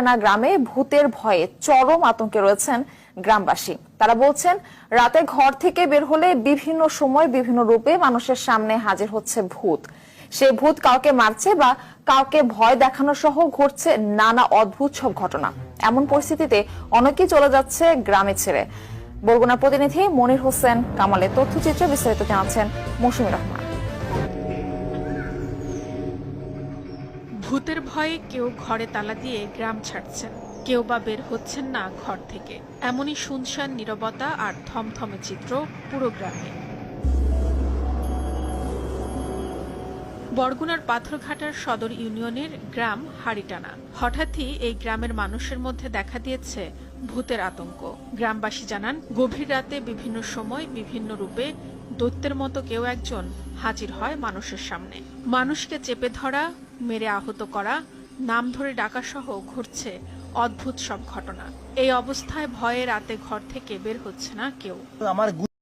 হারিটানা গ্রামে ভূতের ভয়ে চরম আতঙ্কে রয়েছেন গ্রামবাসী। তারা বলছেন, রাতে ঘর থেকে বের হলে বিভিন্ন সময় বিভিন্ন রূপে মানুষের সামনে হাজির হচ্ছে ভূত। সেই ভূত কাউকে মারছে বা কাউকে ভয় দেখানো সহ ঘটছে নানা অদ্ভুত সব ঘটনা। এমন পরিস্থিতিতে অনেকেই চলে যাচ্ছে গ্রামে ছেড়ে। বরগুনা প্রতিনিধি মনির হোসেন, কামালের তথ্যচিত্রে বিস্তারিত জানাচ্ছেন মৌসুমী রহমান। ভূতের ভয়ে কেউ ঘরে তালা দিয়ে গ্রাম ছাড়ছেন। কেউ বা বের হচ্ছেন না ঘর থেকে। এমনই শুনশান নীরবতা আর থমথমে চিত্র পুরো গ্রামে। বরগুনার পাথরঘাটার সদর ইউনিয়নের গ্রাম হাড়িটানা। হঠাৎই এই গ্রামের মানুষের মধ্যে দেখা দিয়েছে ভূতের আতঙ্ক। গ্রামবাসী জানান, গভীর রাতে বিভিন্ন সময় বিভিন্ন রূপে দৈত্যের মতো কেউ একজন হাজির হয় মানুষের সামনে। মানুষকে চেপে ধরা মেরে আহত করা, নাম ধরে ডাকাসহ ঘটছে অদ্ভুত সব ঘটনা। এই অবস্থায় ভয়ে রাতে ঘর থেকে বের হচ্ছে না কেউ। আমার